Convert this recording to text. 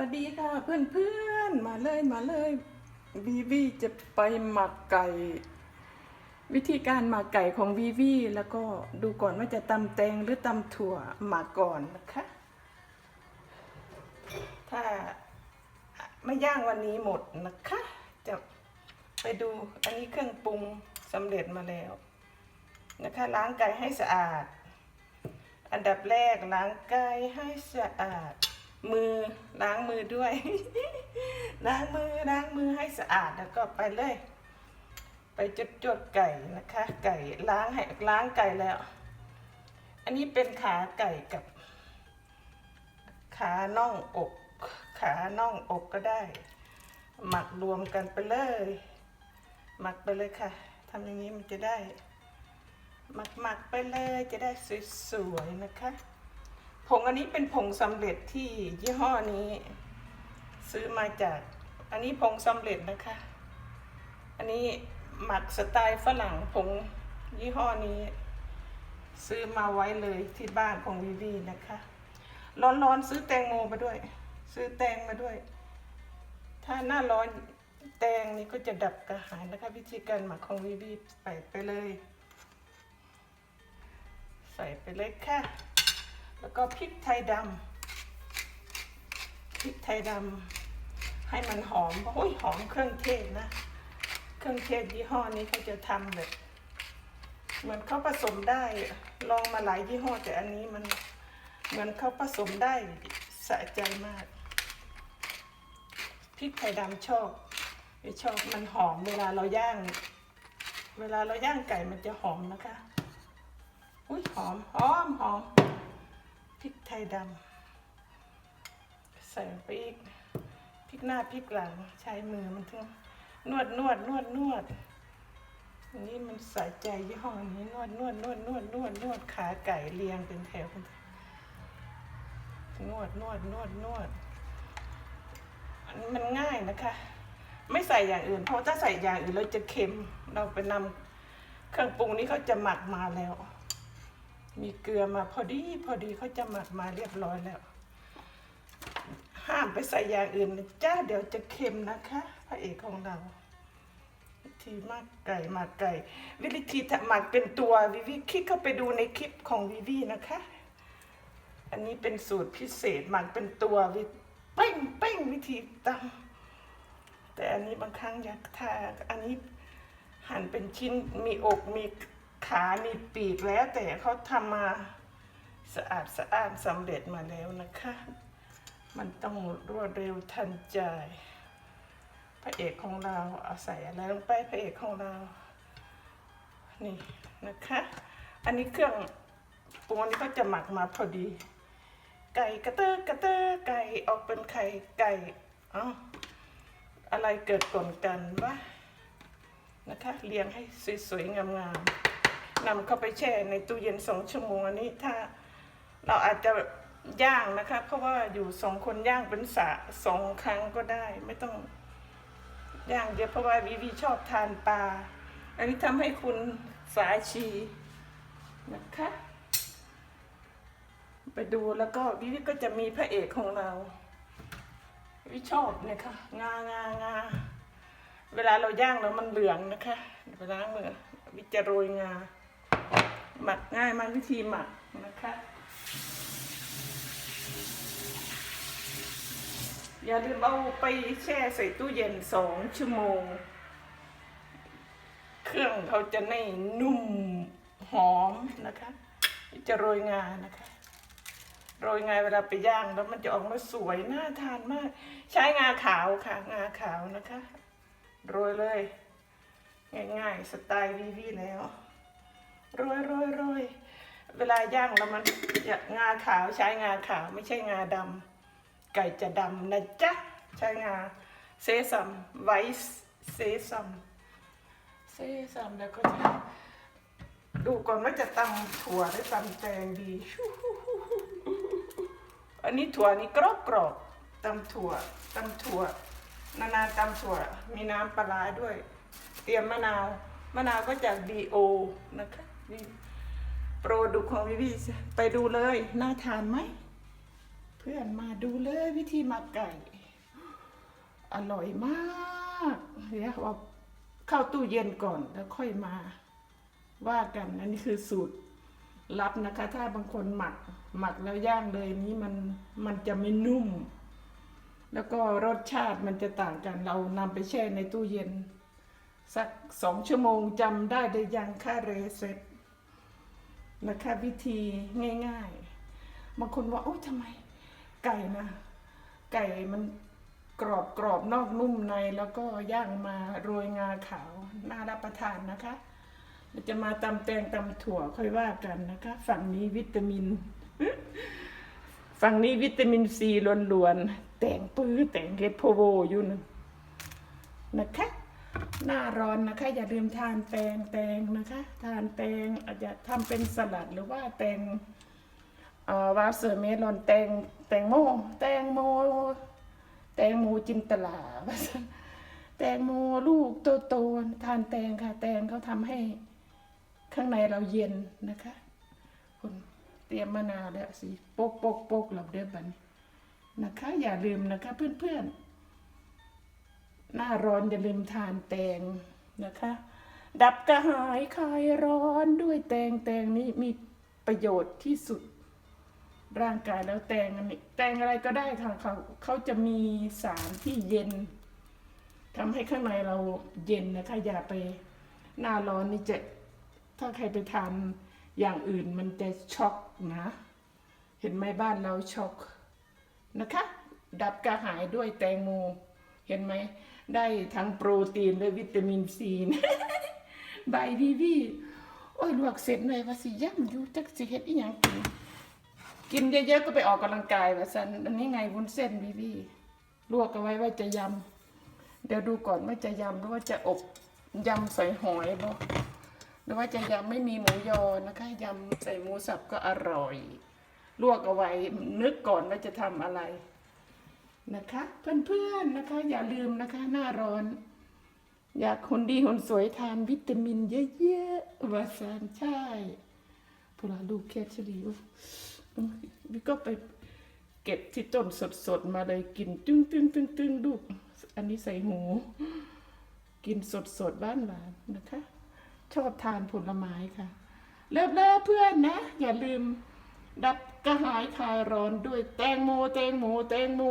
วัสดีค่ะเพื่อนๆมาเลยมาเลยวีวีจะไปหมักไก่ วิธีการหมักไก่ของวีวีแล้วก็ดูก่อนว่าจะตำแตงหรือตำถั่วหมักก่อนนะคะ ถ้าไม่ย่างวันนี้หมดนะคะ จะไปดูอันนี้เครื่องปรุงสำเร็จมาแล้วนะคะ ล้างไก่ให้สะอาด อันดับแรกล้างไก่ให้สะอาด มือล้างมือด้วย ล้างมือล้างมือให้สะอาดแล้วก็ไปเลย ไปจุดจดไก่นะคะ ไก่ล้างให้ล้างไก่แล้ว อันนี้เป็นขาไก่กับ ขาน่องอก ขาน่องอกก็ได้ หมักรวมกันไปเลย หมักไปเลยค่ะทำอย่างนี้มันจะได้ หมักหมักไปเลยจะได้สวยๆนะคะ ผงอันนี้เป็นผงสำเร็จที่ยี่ห้อนี้ ซื้อมาจาก อันนี้ผงสำเร็จนะคะ อันนี้หมักสไตล์ฝรั่งผงยี่ห้อนี้ ซื้อมาไว้เลยที่บ้านของวีวีนะคะ ร้อนๆซื้อแตงโมมาด้วย ซื้อแตงมาด้วย ถ้าหน้าร้อนแตงนี่ก็จะดับกระหายนะคะ วิธีการหมักของวีวีใส่ไปเลย ใส่ไปเลยค่ะ แล้วก็พริกไทยดำพริกไทยดำให้มันหอมโอ้ยหอมเครื่องเทศนะ เครื่องเทศยี่ห้อนี้เขาจะทำแบบเหมือนเขาผสมได้ลองมาหลายยี่ห้อแต่อันนี้มันเหมือนเขาผสมได้สะใจมากพริกไทยดำชอบไม่ชอบมันหอมเวลาเราย่าง เวลาเราย่างไก่มันจะหอมนะคะ อุ้ยหอมหอมหอม พริกไทยดำใส่ไปอีกพริกหน้าพริกหลังใช้มือมันถึงนวดนวดนวดนวดอันนี้มันใส่ใจยี่ห้อนี้นวดนวดนวดนวดนวดนวดขาไก่เรียงเป็นแถวเป็นวนวดนวดนวดนวดมันง่ายนะคะ ไม่ใส่อย่างอื่น เพราะถ้าใส่อย่างอื่นเราจะเค็มเราไปนำเครื่องปรุงนี้เขาจะหมักมาแล้ว มีเกลือมาพอดีพอดีเขาจะหมักมาเรียบร้อยแล้ว ห้ามไปใส่อย่างอื่นนะจ้าเดี๋ยวจะเค็มนะคะพระเอกของเรา วิธีหมักไก่หมักไก่ วิธีหมักเป็นตัววิวิคลิกเข้าไปดูในคลิปของวิวีนะคะ อันนี้เป็นสูตรพิเศษหมักเป็นตัววิเป้งเป้งวิธีตำแต่อันนี้บางครั้งอยากทาอันนี้หั่นเป็นชิ้นมีอกมี ขามีปีกแล้วแต่เขาทำมาสะอาดสะอาดสำเร็จมาแล้วนะคะ มันต้องรวดเร็วทันใจ พระเอกของเราเอาใส่อะไรลงไปพระเอกของเรา นี่นะคะ อันนี้เครื่องปรุงอันนี้ก็จะหมักมาพอดี ไก่กระเตอร์กระเตอร์ไก่ออกเป็นไข่ไก่อ้าอะไรเกิดก่อนกันวะนะคะเรียงให้สวยๆงามๆ นำเข้าไปแช่ในตู้เย็นสองชั่วโมงอันนี้ถ้าเราอาจจะย่างนะคะ เพราะว่าอยู่สองคนย่างเป็นสะสองครั้งก็ได้ ไม่ต้องย่างเดียวเพราะว่าวีวีชอบทานปลา อันนี้ทำให้คุณสายชีนะคะ ไปดูแล้วก็วิวิก็จะมีพระเอกของเรา วิชอบเนี่ยค่ะงางางาเวลาเราย่างแล้วมันเหลืองนะคะเวลาเมื่อวิจะโรยงา หมักง่ายมากวิธีหมักนะคะอย่าลืมเอาไปแช่ใส่ตู้เย็นสองชั่วโมง เครื่องเขาจะไม่นุ่มหอมนะคะ จะโรยงานะคะ โรยงาเวลาไปย่างแล้วมันจะออกมาสวยน่าทานมาก ใช้งาขาวค่ะ งาขาวนะคะ โรยเลย ง่ายๆ สไตล์วีวีแล้ว โรยโรยโรยเวลาย่างแล้วมันจะงาขาวใช้งาขาวไม่ใช่งาดำไก่จะดำนะจ๊ะใช้งาเซซัมไวส์เซซัมเซซัมแล้วก็จะดูก่อนว่าจะตำถั่วหรือตำแตงดี อันนี้ถั่วนี่กรอบกรอบๆตำถั่วตำถั่ว นานๆตำถั่ว มีน้ำปลาร้าด้วย เตรียมมะนาว มะนาวก็จากดีโอนะคะ นี่โปรดุกของวิวีไปดูเลยน่าทานไหม เพื่อนมาดูเลยวิธีหมักไก่ อร่อยมากเดี๋ยวเอาเข้าตู้เย็นก่อนแล้วค่อยมา ว่ากันอันนี้คือสูตรลับนะคะ ถ้าบางคนหมักหมักแล้วย่างเลยนี้มันมันจะไม่นุ่ม แล้วก็รสชาติมันจะต่างกัน เรานำไปแช่ในตู้เย็น สักสองชั่วโมงจำได้ได้ยังค่าเรเซ็ต นะคะวิธีง่าย ๆ บางคนว่าโอ้ทำไมไก่นะ ไก่มันกรอบกรอบนอกนุ่มในแล้วก็ย่างมาโรยงาขาวน่ารับประทานนะคะเราจะมาตำแตงตำถั่วค่อยว่ากันนะคะ ฝั่งนี้วิตามิน ฝั่งนี้วิตามินซีล้วนๆแต่งปื้อแต่งเห็ดโพโวอยู่นะนะคะ หน้าร้อนนะคะ อย่าลืมทานแตงแตงนะคะ ทานแตงอาจจะทำเป็นสลัดหรือว่าแตงวาเซอร์เมลอนแตงแตงโมแตงโมแตงโมจินตลาแตงโมลูกโตๆทานแตงค่ะ แตงเขาทำให้ข้างในเราเย็นนะคะคุณเตรียมมะนาวแล้วสิโปกโปกโปกเราเด้อบันนะคะ อย่าลืมนะคะเพื่อนๆ หน้าร้อนอย่าลืมทานแตงนะคะ ดับกระหายคลายร้อนด้วยแตงแตงนี้มีประโยชน์ที่สุดร่างกายแล้วแตงอันนี้แตงอะไรก็ได้ค่ะเขาเขาจะมีสารที่เย็นทำให้ข้างในเราเย็นนะคะอย่าไปหน้าร้อนนี่จะถ้าใครไปทานอย่างอื่นมันจะช็อกนะ เห็นไหมบ้านเราช็อกนะคะ ดับกระหายด้วยแตงโมเห็นไหม ได้ทั้งโปรตีนและวิตามินซีนะใบวีวีโอ้ยลวกเสร็จเลยว่าสิย่ำอยู่จักสิเฮ็ดอีหยังกินกินเยอะๆก็ไปออกกำลังกายว่าสันอันนี้ไงวุ้นเส้นวีวีลวกเอาไว้ว่าจะยำเดี๋ยวดูก่อนว่าจะยำหรือว่าจะอบยำใส่หอยบ่หรือว่าจะยำไม่มีหมูยอนะคะยำใส่หมูสับก็อร่อย ลวกเอาไว้นึกก่อนว่าจะทำอะไร นะคะ เพื่อนๆนะคะอย่าลืมนะคะหน้าร้อน อยากคนดีคนสวยทานวิตามินเยอะๆวาสันใช่พวกเราลูกแคชรีววิก็ไปเก็บที่ต้นสดๆมาเลยกินตึ้งตึ้งตึ้งตึ้งลูกอันนี้ใส่หู กินสดๆบ้านหวานนะคะ ชอบทานผลไม้ค่ะเลิฟเลิฟเพื่อนนะ อย่าลืมดับกระหายคลายร้อนด้วยแตงโมแตงโมแตงโม